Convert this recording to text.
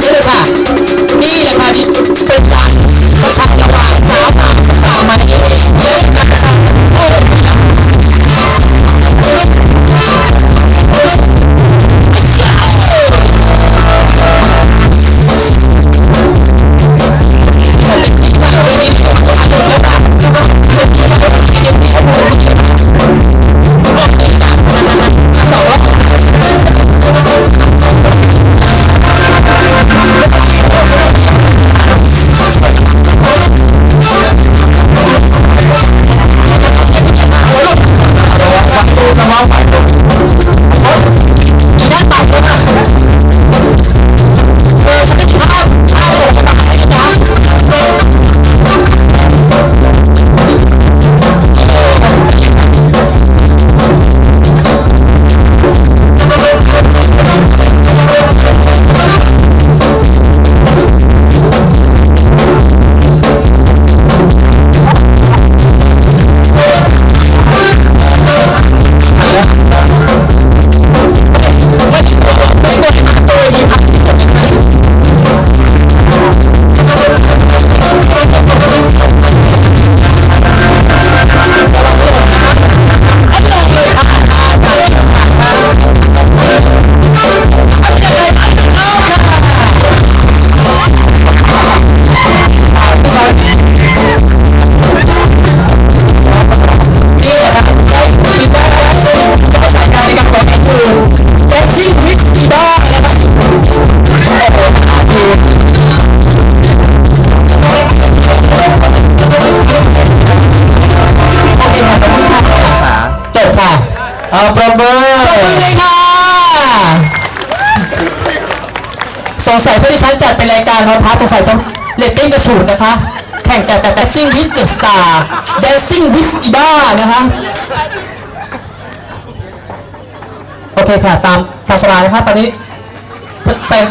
Yeah. เอาประเมินปรบมือเลยค่ะ สงสัยถ้าที่ฉันจัดเป็นรายการโทรทัศน์สงสัยต้องเรตติ้งกระฉูดนะคะ แข่งกันแบบ Dancing with the Star Dancing with Diva นะคะ โอเคค่ะ ตามตามสบายนะคะตอนนี้แฟน